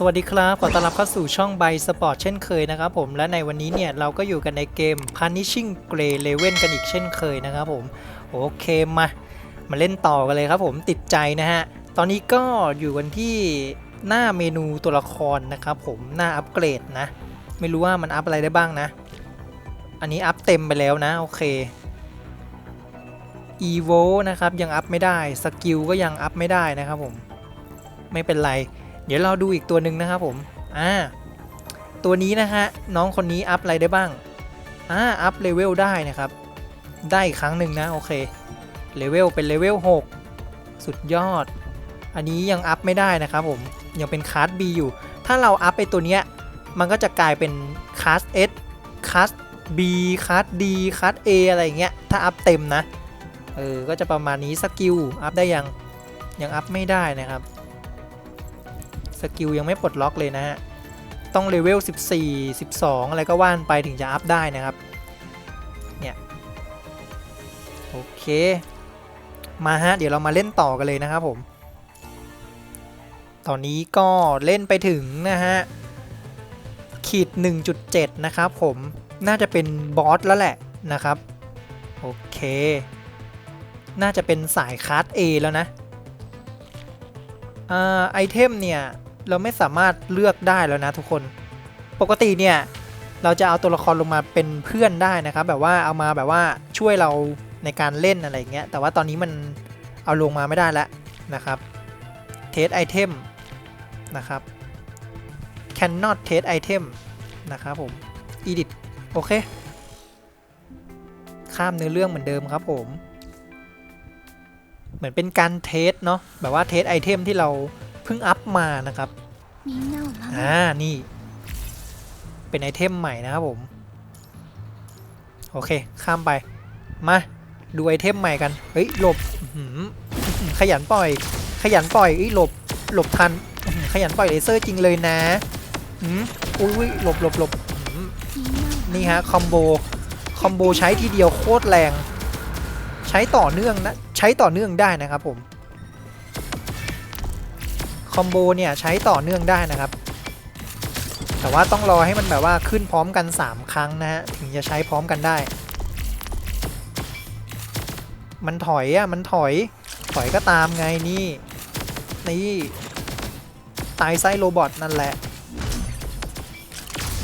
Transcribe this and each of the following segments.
สวัสดีครับ ขอต้อนรับเข้าสู่ช่องไบสปอร์ตเช่นเคยนะครับผม และในวันนี้เนี่ย เราก็อยู่กันในเกม Punishing Gray Level กันอีกเช่นเคยนะครับผม โอเคมา มาเล่นต่อกันเลยครับผมติดใจนะฮะ ตอนนี้ก็อยู่กันที่หน้าเมนูตัวละครนะครับผมหน้าอัปเกรดนะ ไม่รู้ว่ามันอัพอะไรได้บ้างนะ อันนี้อัพเต็มไปแล้วนะ โอเค EVO นะครับ ยังอัพไม่ได้ สกิลก็ยังอัพไม่ได้นะครับผม ไม่เป็นไร เดี๋ยวเราดูอีกตัวหนึ่งนะครับผม อ่า ตัวนี้นะฮะ น้องคนนี้อัพอะไรได้บ้าง อ่า อัพเลเวลได้นะครับ ได้อีกครั้งหนึ่งนะ โอเค เลเวลเป็นเลเวล6 สุดยอด อันนี้ยังอัพไม่ได้นะครับผม ยังเป็นคลาส B อยู่ ถ้าเราอัพไปตัวเนี้ย มันก็จะกลายเป็นคลาส S คลาส B คลาส D คลาส A อะไรอย่างเงี้ย ถ้าอัพเต็มนะ เออ ก็จะประมาณนี้ สกิล อัพได้ยัง ยังอัพไม่ได้นะครับ สกิลยังไม่ปลดล็อกเลยนะฮะ ต้องเลเวล 14 12 อะไรก็ว่านไปถึงจะอัพได้นะครับ เนี่ย โอเค มาฮะ เดี๋ยวเรามาเล่นต่อกันเลยนะครับผม ตอนนี้ก็เล่นไปถึงนะฮะ ขีด 1.7 นะครับผม น่าจะเป็นบอสแล้วแหละนะครับ โอเค น่าจะเป็นสายคาร์ด A แล้วนะอ่าไอเทมเนี่ย เราไม่สามารถเลือกได้แล้วนะทุกคน ปกติเนี่ยเราจะเอาตัวละครลงมาเป็นเพื่อนได้นะครับ แบบว่าเอามาแบบว่าช่วยเราในการเล่นอะไรเงี้ย แต่ว่าตอนนี้มันเอาลงมาไม่ได้แล้วนะครับเทสไอเทมนะครับ cannot test item นะครับผม edit โอเค ข้ามเนื้อเรื่องเหมือนเดิมครับผม เหมือนเป็นการเทสเนาะแบบว่าเทสไอเทมที่เรา พิ่งอัพมานะครับอ่านี่ เป็นไอเทมใหม่นะครับผม โอเค ข้ามไป มา ดูไอเทมใหม่กัน เฮ้ย หลบขยันปล่อย ขยันปล่อยเอ้ยหลบ หลบทัน ขยันปล่อยเลเซอร์จริงเลยนะอืมอุ้ยหลบหลบหลบนี่ฮะ คอมโบ คอมโบใช้ทีเดียวโคตรแรง ใช้ต่อเนื่องนะ ใช้ต่อเนื่องได้นะครับผม คอมโบเนี่ยใช้ต่อเนื่องได้นะครับ แต่ว่าต้องรอให้มันแบบว่าขึ้นพร้อมกัน 3 ครั้งนะฮะถึงจะใช้พร้อมกันได้ มันถอยอะมันถอยถอยก็ตามไงนี่นี่ตายไซโรบอทนั่นแหละ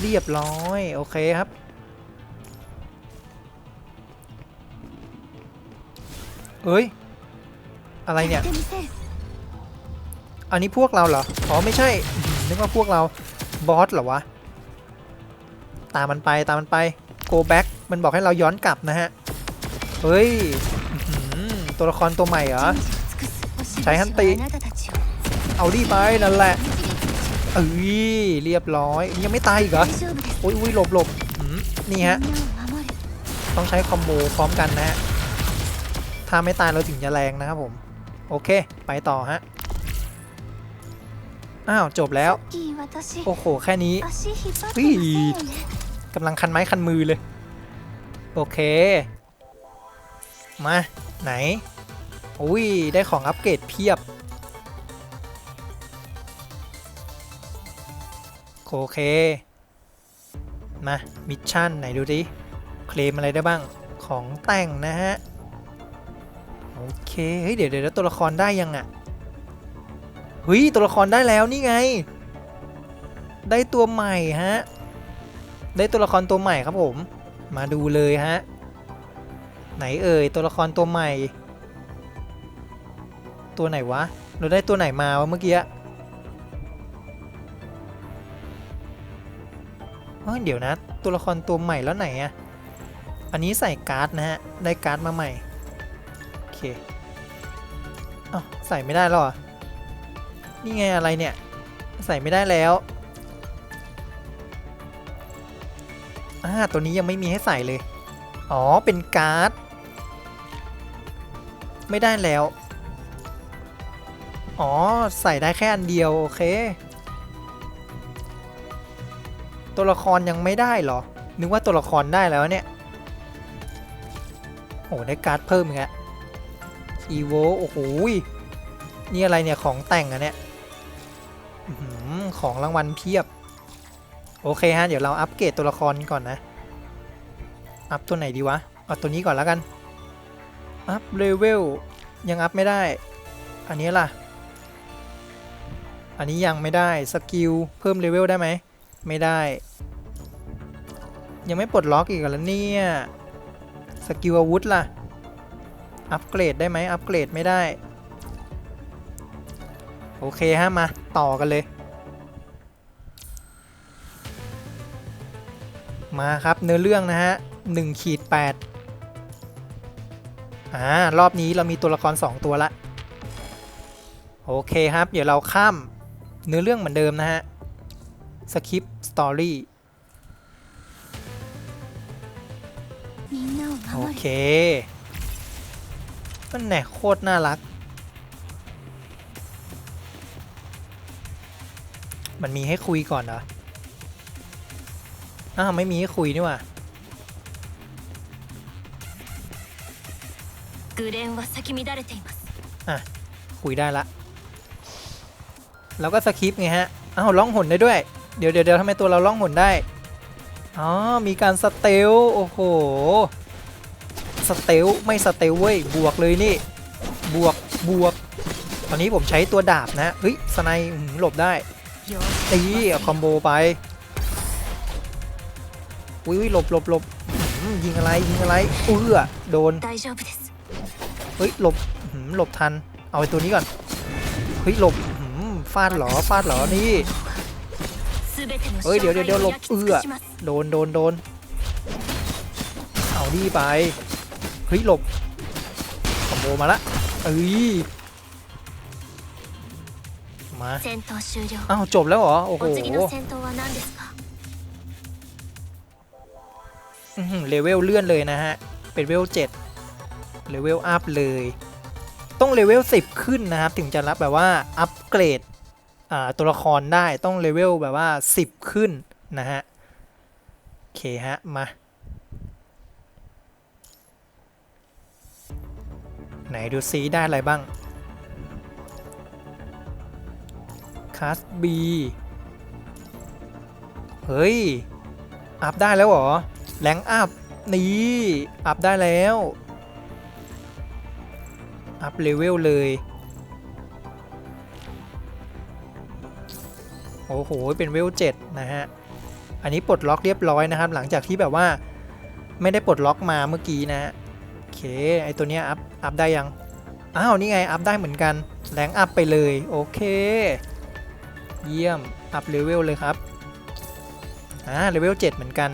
เรียบร้อยโอเคครับเอ้ย อะไรเนี่ย อันนี้พวกเราเหรอ อ๋อไม่ใช่ นึกว่าพวกเรา บอสเหรอวะ ตามมันไปตามมันไป go back มันบอกให้เราย้อนกลับนะฮะ เฮ้ย ตัวละครตัวใหม่เหรอ ใช้ฮันติ เอาดีไปนั่นแหละ เอ้ยเรียบร้อย ยังไม่ตายอีกเหรอ อุ้ยอุ้ยหลบหลบนี่ฮะ ต้องใช้คอมโบพร้อมกันนะฮะ ถ้าไม่ตายเราถึงจะแรงนะครับผม โอเค ไปต่อฮะ อ้าวจบแล้ว โอ้โห แค่นี้พี่กำลังคันไม้คันมือเลย โอเค มา ไหน อุ้ย ได้ของอัปเกรดเพียบ โอเค มา มิชชั่น ไหนดูดิ เคลมอะไรได้บ้าง ของแต่งนะฮะ โอเค เฮ้ย เดี๋ยวเดี๋ยวตัวละครได้ยังอะ่ะ เฮ้ยตัวละครได้แล้วนี่ไง ได้ตัวใหม่ฮะ ได้ตัวละครตัวใหม่ครับผม มาดูเลยฮะ ไหนเอ่ยตัวละครตัวใหม่ ตัวไหนวะ เราได้ตัวไหนมาวะเมื่อกี้เฮ้ยเดี๋ยวนะ ตัวละครตัวใหม่แล้วไหนอะอันนี้ใส่การ์ดนะฮะ ได้การ์ดมาใหม่ โอเค อ้าใส่ไม่ได้แล้วเหรอ นี่ไงอะไรเนี่ย ใส่ไม่ได้แล้วอ่าตัวนี้ยังไม่มีให้ใส่เลย อ๋อ เป็นการ์ด ไม่ได้แล้ว อ๋อ ใส่ได้แค่อันเดียว โอเค ตัวละครยังไม่ได้เหรอ นึกว่าตัวละครได้แล้วเนี่ย โอ้ได้การ์ดเพิ่มอีกแล้วอีโว โอ้โห นี่อะไรเนี่ย ของแต่งอะเนี่ย ของรางวัลเพียบ โอเคฮะ เดี๋ยวเราอัปเกรดตัวละครก่อนนะ อัพตัวไหนดีวะ เอาตัวนี้ก่อนแล้วกัน อัพเลเวลยังอัพไม่ได้ อันนี้ล่ะ อันนี้ยังไม่ได้ สกิลเพิ่มเลเวลได้ไหม ไม่ได้ ยังไม่ปลดล็อกอีกเหรอเนี่ย สกิลอาวุธล่ะ อัปเกรดได้ไหม อัปเกรดไม่ได้ โอเคฮะ มาต่อกันเลย มาครับเนื้อเรื่องนะฮะหนึ่งขีดแปดอ่ารอบนี้เรามีตัวละคร 2 ตัวละ โอเคครับ เดี๋ยวเราข้ามเนื้อเรื่องเหมือนเดิมนะฮะสคริปต์สตอรี่โอเคมันแหนโคตรน่ารัก มันมีให้คุยก่อนเหรอ อ้าว ไม่มีให้คุยนี่หว่า グレンは咲き乱れています คุยได้ละ แล้วก็สคริปต์ไงฮะ อ้าวล่องหนได้ด้วย เดี๋ยวเดี๋ยวเดี๋ยวทำไมตัวเราล่องหนได้ อ๋อ มีการสเตล โอ้โห สเตล ไม่สเตลเว้ย บวกเลยนี่ บวก บวก ตอนนี้ผมใช้ตัวดาบนะ เฮ้ย สไนด์อื้อหือหลบได้ よ ตีเอาคอมโบไป อุ้ยหลบหลบหลบยิงอะไรยิงอะไรเอื้อโดนเฮ้ยหลบหลบทัน เอาไปตัวนี้ก่อนเฮ้ยหลบฟาดหรอฟาดหรอนี่เฮ้ยเดี๋ยวเดี๋ยวหลบเอื้อโดนโดนโดนเอาดีไปเฮ้ยหลบคอมโบมาละเอ้ยมาอ้าวจบแล้วเหรอโอ้โห เลเวลเลื่อนเลยนะฮะ เป็นเลเวล7เลเวลอัพเลย ต้องเลเวล10ขึ้นนะครับ ถึงจะรับแบบว่าอัปเกรดตัวละครได้ต้องเลเวลแบบว่า10ขึ้นนะฮะ โอเคฮะ มา ไหนดูซีได้อะไรบ้างคาสบีเฮ้ย อัพได้แล้วเหรอ แรงอัพนี่อัพได้แล้ว อัพเลเวลเลย โอ้โห เป็นเวล7นะฮะ อันนี้ปลดล็อกเรียบร้อยนะครับ หลังจากที่แบบว่าไม่ได้ปลดล็อกมาเมื่อกี้นะฮะโอเค ไอตัวเนี้ยอัพ อัพได้ยัง อ้าว นี่ไง อัพได้เหมือนกัน แรงอัพไปเลย โอเค เยี่ยม อัพเลเวลเลยครับ อ่า เลเวล7เหมือนกัน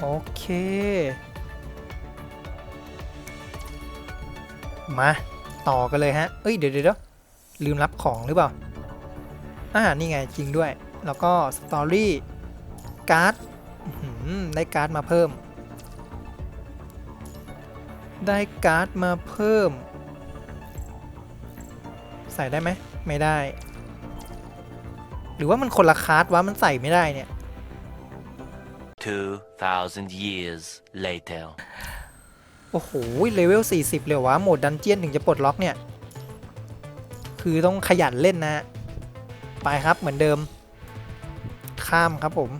โอเค มา ต่อกันเลยฮะ เอ้ยเดี๋ยวเดี๋ยวเดี๋ยวลืมรับของหรือเปล่า อ่า นี่ไงจริงด้วย แล้วก็สตอรี่ การ์ดได้การ์ดมาเพิ่ม ได้การ์ดมาเพิ่ม ใส่ได้ไหม ไม่ได้ หรือว่ามันคนละคาร์ดวะ มันใส่ไม่ได้เนี่ย 2,000 years later โอ้โห เลเวล 40 เลยวะ โหมดดันเจียนถึงจะปลดล็อกเนี่ย คือต้องขยันเล่นนะ ไปครับเหมือนเดิม ข้ามครับผม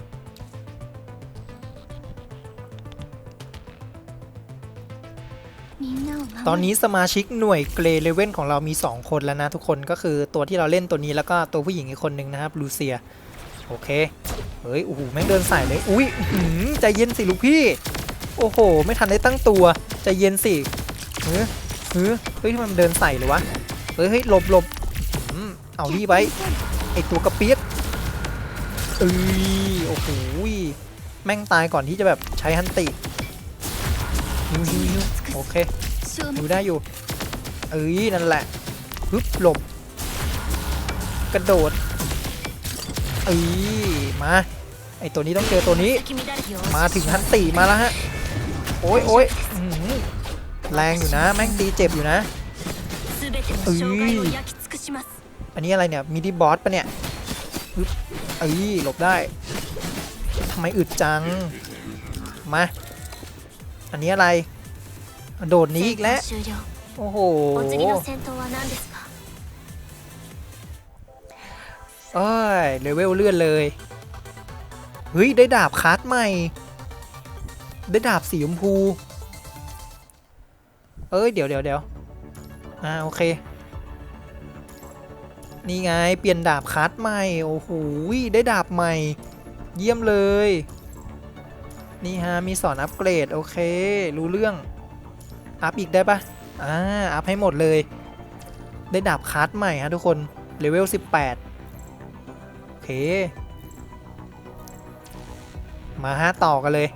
ตอนนี้สมาชิกหน่วยเกรเลเว่นของเรามี 2 คนแล้วนะทุกคนก็คือตัวที่เราเล่นตัวนี้แล้วก็ตัวผู้หญิงอีกคนนึงนะครับลูเซีย โอเค เฮ้ยโอ้โหแม่งเดินใส่เลยอุ้ยหือใจเย็นสิลูกพี่ โอ้โห ไม่ทันได้ตั้งตัวใจเย็นสิเฮ้ยเฮ้ยทำไมมันเดินใส่เลยวะเฮ้ยเฮ้ยหลบหลบอื้อหือเอาดีไว้ไอตัวกระเปียกเอ้ยโอ้โหแม่งตายก่อนที่จะแบบใช้ฮันติฮิวฮิวโอเคดูได้อยู่เอ้ยนั่นแหละฮึบหลบกระโดดเอ้ยมา ไอตัวนี้ต้องเจอตัวนี้ มาถึงชั้นตีมาแล้วฮะ โอ้ยโอ้ยแรงอยู่นะ แม่งตีเจ็บอยู่นะเอ้ยอันนี้อะไรเนี่ยมีดีบอสปะเนี่ยเอ้ยหลบได้ทำไมอึดจัง มา อันนี้อะไร โดดนี้อีกแล้ว โอ้โหเอ้ยเลเวลเลื่อนเลย เฮ้ย ได้ดาบคัสใหม่ ได้ดาบสีชมพู เอ้ย เดี๋ยวเดี๋ยวเดี๋ยวอ่า โอเค นี่ไง เปลี่ยนดาบคัสใหม่ โอ้โห ได้ดาบใหม่ เยี่ยมเลย นี่ฮะ มีสอนอัปเกรด โอเค รู้เรื่อง อัพอีกได้ปะอ่า อัพให้หมดเลย ได้ดาบคัสใหม่ฮะทุกคน เลเวล 18 โอเค มาฮะต่อกันเลย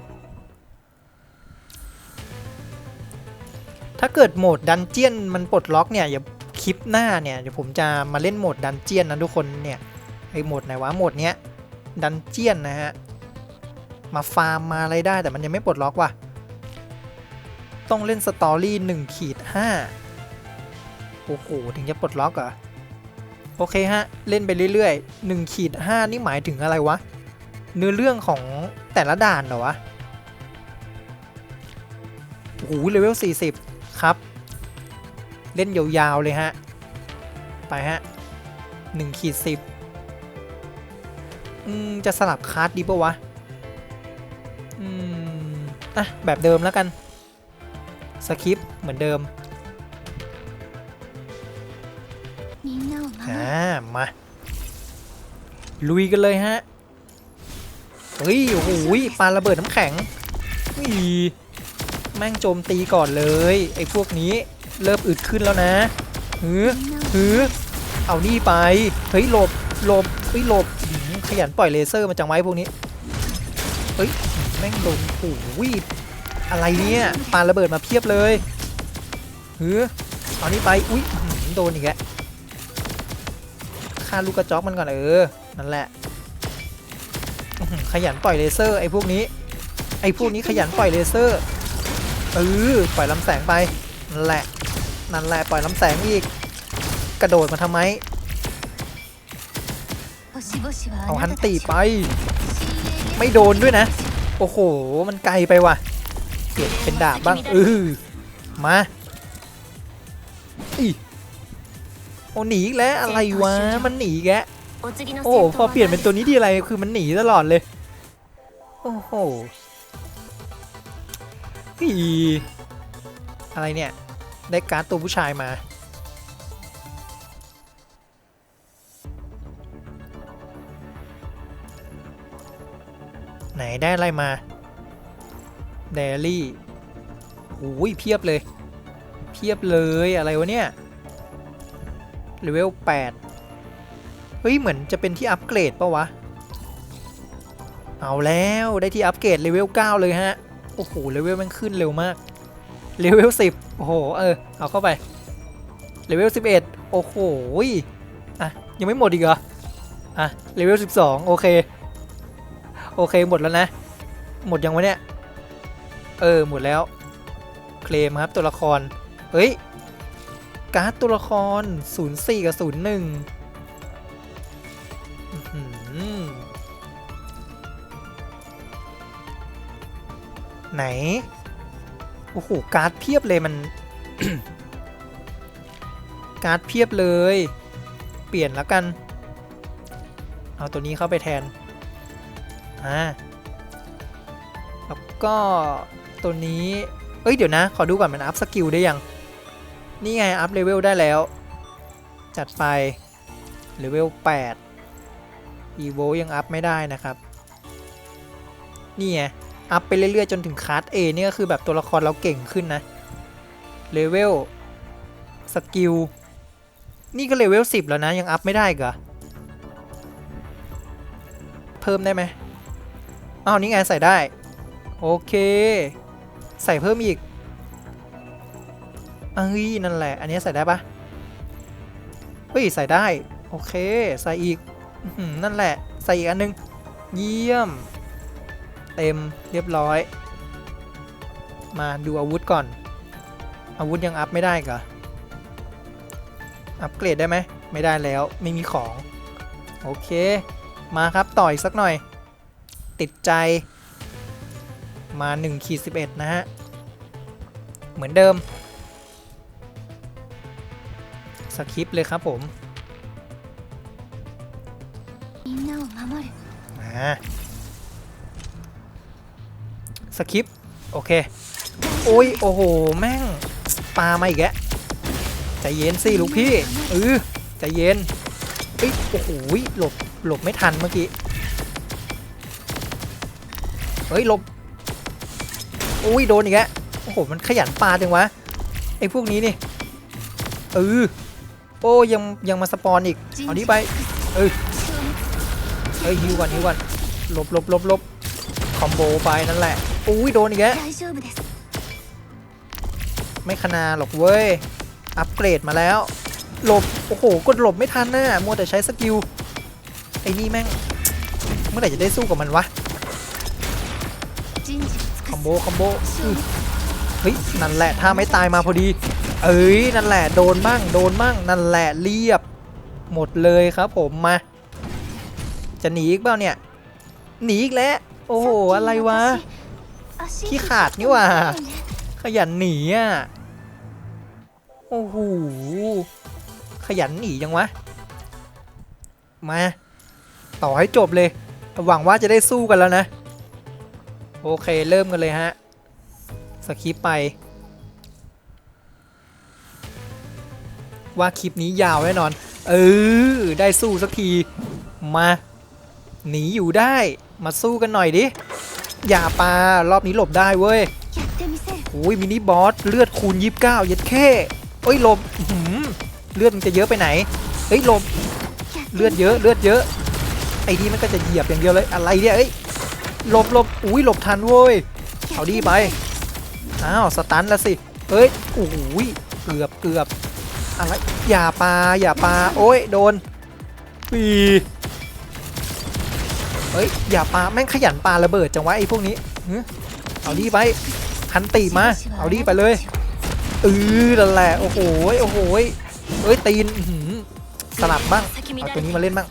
ถ้าเกิดโหมดดันเจียนมันปลดล็อกเนี่ยอย่าคลิปหน้าเนี่ยเดี๋ยวผมจะมาเล่นโหมดดันเจียนนะทุกคนเนี่ยไอโหมดไหนวะโหมดเนี้ยดันเจียนนะฮะมาฟาร์มมาอะไรได้แต่มันยังไม่ปลดล็อกว่ะต้องเล่นสตอรี่1ขีด5โอ้โหถึงจะปลดล็อกเหรอโอเคฮะ เล่นไปเรื่อยๆ1ขีด5นี่หมายถึงอะไรวะ เนื้อเรื่องของแต่ละด่านเหรอวะโอ้โหเลเวล 40 ครับ เล่นยาวๆเลยฮะ ไปฮะ1ขีดสิบจะสลับคาร์ดดีปะวะ อืม อะ แบบเดิมแล้วกัน สคริปเหมือนเดิมอ่า มา ลุยกันเลยฮะ เฮ้ยโอ้ยหปาระเบิดน้ำแข็งอีแม่งโจมตีก่อนเลยไอ้พวกนี้เริ่มอึดขึ้นแล้วนะหือหือเอานี่ไปเฮ้ยหลบหลบเฮ้ยหลบขยันปล่อยเลเซอร์มาจังไว้พวกนี้เฮ้ยแม่งโดนโอ้ยอะไรเนี่ยปาระเบิดมาเพียบเลยหือเอานี่ไปอุ้ยโดนอีกแล้วฆ่าลูกกระจอกมันก่อนเออนั่นแหละ ขยันปล่อยเลเซอร์ไอ้พวกนี้ ไอ้พวกนี้ขยันปล่อยเลเซอร์เออปล่อยลำแสงไปนั่นแหละนั่นแหละปล่อยลำแสงอีก กระโดดมาทำไมเอาฮันตีไป ไม่โดนด้วยนะ โอ้โห มันไกลไปว่ะ เปลี่ยนเป็นดาบบ้างเออมาอีโอหนีแล้วอะไรวะ มันหนีแก โอ้โหพอเปลี่ยนเป็นตัวนี้ดีอะไรคือมันหนีตลอดเลย โอ้โหอีอะไรเนี่ย ได้การ์ดตัวผู้ชายมา ไหนได้อะไรมาเดลี่โอ้ยเพียบเลย เพียบเลยอะไรวะเนี่ยเลเวล8 เฮ้ยเหมือนจะเป็นที่อัปเกรดปะวะ เอาแล้วได้ที่อัปเกรดเลเวล9เลยฮะ โอ้โหเลเวลมันขึ้นเร็วมาก เลเวล10 โอ้โหเออเอาเข้าไป เลเวล11 โอ้โหอะยังไม่หมดอีกเหรอ อะเลเวล12 โอเค โอเคหมดแล้วนะ หมดยังวะเนี่ย เออหมดแล้ว เคลมครับตัวละคร เฮ้ยการ์ดตัวละคร 04 กับ 01 ไหน โอ้โห การ์ดเพียบเลยมัน การ์ดเพียบเลย เปลี่ยนแล้วกัน เอาตัวนี้เข้าไปแทน อ่า แล้วก็ตัวนี้ เอ้ย เดี๋ยวนะ ขอดูก่อนมันอัพสกิลได้ยัง นี่ไง อัพเลเวลได้แล้ว จัดไป เลเวล8อีโวยังอัพไม่ได้นะครับ นี่ไง อัพไปเรื่อยๆ จนถึงคลาส A นี่ก็คือแบบตัวละครเราเก่งขึ้นนะเลเวลสกิลนี่ก็เลเวล10 แล้วนะ ยังอัพไม่ได้กเหรอเพิ่มได้ไหมอ้าวนี่ไงใส่ได้ โอเค ใส่เพิ่มอีกเอ้ยนั่นแหละ อันนี้ใส่ได้ปะเฮ้ยใส่ได้ โอเค ใส่อีกนั่นแหละ ใส่อีกอันนึง เยี่ยม เ็มเรียบร้อย มาดูอาวุธก่อน อาวุธยังอัพไม่ได้กะอัพเกรดได้ไหมไม่ได้แล้วไม่มีของ โอเค มาครับต่อยสักหน่อย ติดใจมา1ขีด11 นะฮะ เหมือนเดิม สคริปเลยครับผมอ่า สคริปต์โอเค โอ้ย โอ้โห แม่งปลามาอีกแล้วใจเย็นสิลูกพี่เออใจเย็นเอ้ยโอ้โหหลบหลบไม่ทันเมื่อกี้เฮ้ยหลบโอ้ยโดนอีกแล้วโอ้โหมันขยันปลาจังวะไอ้พวกนี้นี่เออโอ้ยังยังมาสปอนอีกเอานี้ไปเอ้ยเอ้ยฮิวก่อนฮิวก่อนหลบหลบหลบหลบคอมโบไปนั่นแหละ อุ้ยโดนอีกแล้วไม่คณาหรอกเว้ย อัพเกรดมาแล้ว หลบ โอ้โห กดหลบไม่ทันน่ะมัวแต่ใช้สกิล ไอ้นี่แม่ง เมื่อไหร่จะได้สู้กับมันวะ คอมโบ คอมโบเฮ้ย นั่นแหละ ถ้าไม่ตายมาพอดี เอ้ย นั่นแหละ โดนบ้าง โดนบ้าง นั่นแหละเรียบ หมดเลยครับผมมา จะหนีอีกเปล่าเนี่ย หนีอีกแล้ว โอ้โห อะไรวะ ขี้ขาดนี่ว่า ขยันหนีอะ โอ้โห ขยันหนียังวะ มา ต่อให้จบเลย หวังว่าจะได้สู้กันแล้วนะ โอเคเริ่มกันเลยฮะ สคริปไป ว่าคลิปนี้ยาวแน่นอน เออ ได้สู้สักที มา หนีอยู่ได้ มาสู้กันหน่อยดิ อย่าปลารอบนี้หลบได้เว้ยโอ้ยมินิบอสเลือดคูณยีิบเก้าย็ดเข้เอ้ยลมเลือดมันจะเยอะไปไหนเฮ้ยลมเลือดเยอะเลือดเยอะไอ้นี่มันก็จะเหยียบอย่างเดียวเลยอะไรเนี่ยเอ้ยหลบหลบอุ้ยหลบทันเว้ยเอาดีไปอ้าวสตันแล้วสิเอ้ยอุ้ยเกือบเกือบอะไรอย่าปลาอย่าปลาโอ้ยโดนปี เฮ้ยอย่าปาแม่งขยันปาระเบิดจังวะไอ้พวกนี้เอาดีไปคันตีมา เอาดีไปเลยเออนั่นแหละโอ้โหโอ้โหเอ้ยตีนสลับบ้างเอาตัวนี้มาเล่นบ้าง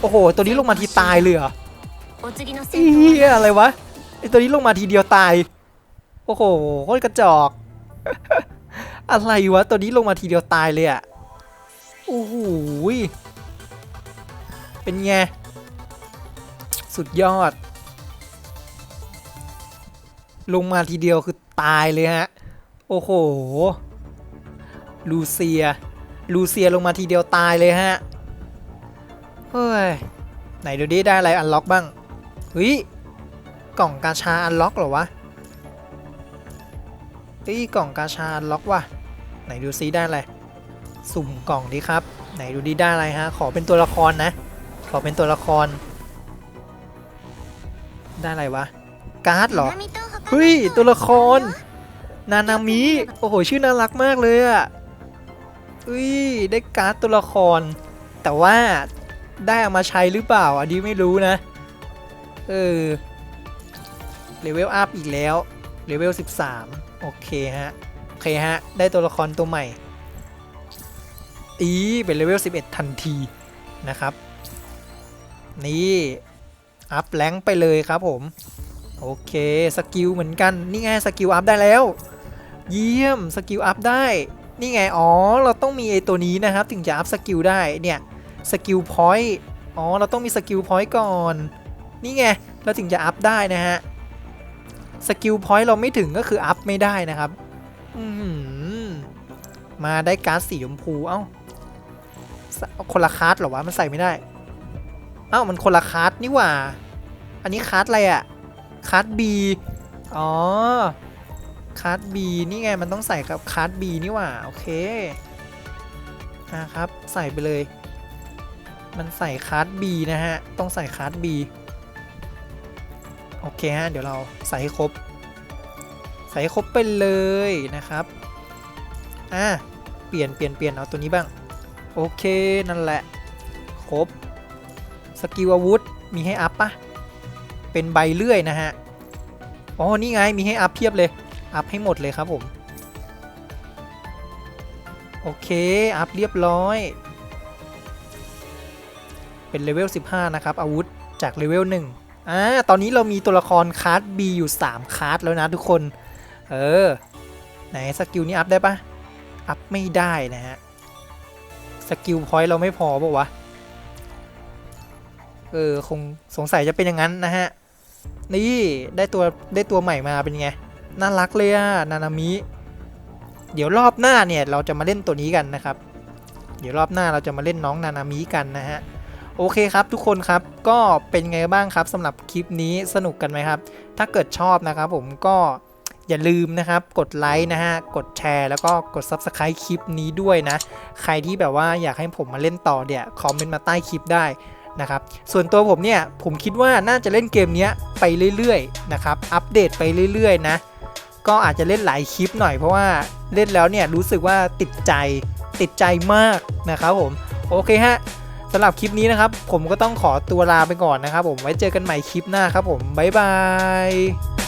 โอ้โห ตัวนี้ลงมาทีตายเลยเหรอเฮียอะไรวะไอตัวนี้ลงมาทีเดียวตายโอ้โหโคตรกระจอก อะไรวะ ตัวนี้ลงมาทีเดียวตายเลยอะโอ้โหเป็นไง สุดยอด ลงมาทีเดียวคือตายเลยฮะ โอ้โห ลูเซีย ลูเซียลงมาทีเดียวตายเลยฮะ เฮ้ย ไหนดูดิได้อะไรอันล็อกบ้างเฮ้ย กล่องกาชาอันล็อกเหรอวะเฮ้ยกล่องกาชาอันล็อกว่ะ ไหนดูซิได้อะไรสุ่มกล่องดีครับ ไหนดูดิได้อะไรฮะ ขอเป็นตัวละครนะ ขอเป็นตัวละคร ได้อะไรวะ การ์ดเหรอ เฮ้ย ตัวละคร นานามิ โอ้โห ชื่อน่ารักมากเลยอะอุ้ย ได้การ์ดตัวละคร แต่ว่าได้เอามาใช้หรือเปล่า อันนี้ไม่รู้นะ เออ เลเวลอัพอีกแล้ว เลเวล 13 โอเคฮะ โอเคฮะ ได้ตัวละครตัวใหม่ อีเป็นเลเวล 11 ทันทีนะครับ นี่ อัพแรงไปเลยครับผม โอเคสกิลเหมือนกัน นี่ไงสกิลอัพได้แล้ว เยี่ยมสกิลอัพได้ นี่ไง อ๋อ เราต้องมีไอตัวนี้นะครับ ถึงจะอัพสกิลได้เนี่ยสกิลพอยต์อ๋อ เราต้องมีสกิลพอยต์ก่อน นี่ไง เราถึงจะอัพได้นะฮะสกิลพอยต์เราไม่ถึงก็คืออัพไม่ได้นะครับอือหือมาได้การ์ดสีชมพู เอ้า คนละคาร์ดเหรอวะ มันใส่ไม่ได้ เอ้ามันคนละคาร์ดนี่หว่า อันนี้คาร์ดอะไรอะคาร์ด B อ๋อคาร์ด B นี่ไงมันต้องใส่กับคาร์ด B นี่หว่า โอเคนะครับ ใส่ไปเลย มันใส่คาร์ด B นะฮะ ต้องใส่คาร์ด B โอเคฮะ เดี๋ยวเราใส่ให้ครบ ใส่ให้ครบไปเลยนะครับ อะ เปลี่ยนเปลี่ยนเปลี่ยนเอาตัวนี้บ้าง โอเค นั่นแหละ ครบ สกิลอาวุธมีให้อัพปะเป็นใบเลื่อยนะฮะ อ๋อ นี่ไง มีให้อัพเพียบเลย อัพให้หมดเลยครับผม โอเค อัพเรียบร้อย เป็นเลเวล 15 นะครับ อาวุธจากเลเวล1อ่า ตอนนี้เรามีตัวละครคาร์ด B อยู่ 3 คาร์ดแล้วนะทุกคน เออ ไหนสกิลนี้อัพได้ปะอัพไม่ได้นะฮะ สกิลพอยต์เราไม่พอปะวะ เออคงสงสัยจะเป็นอย่างนั้นนะฮะ นี่ได้ตัวได้ตัวใหม่มาเป็นไง น่ารักเลยอะนานามิ เดี๋ยวรอบหน้าเนี่ยเราจะมาเล่นตัวนี้กันนะครับ เดี๋ยวรอบหน้าเราจะมาเล่นน้องนานามิกันนะฮะโอเคครับทุกคนครับก็เป็นไงบ้างครับสำหรับคลิปนี้สนุกกันไหมครับ ถ้าเกิดชอบนะครับผมก็อย่าลืมนะครับ กดไลค์นะฮะ กดแชร์แล้วก็กด Subscribe คลิปนี้ด้วยนะ ใครที่แบบว่าอยากให้ผมมาเล่นต่อเนี่ย คอมเมนต์มาใต้คลิปได้ นะครับส่วนตัวผมเนี่ยผมคิดว่าน่าจะเล่นเกมนี้ไปเรื่อยๆนะครับอัปเดตไปเรื่อยๆนะก็อาจจะเล่นหลายคลิปหน่อยเพราะว่าเล่นแล้วเนี่ยรู้สึกว่าติดใจติดใจมากนะครับผมโอเคฮะสำหรับคลิปนี้นะครับ ผมก็ต้องขอตัวลาไปก่อนนะครับผมไว้เจอกันใหม่คลิปหน้าครับผมบ๊ายบาย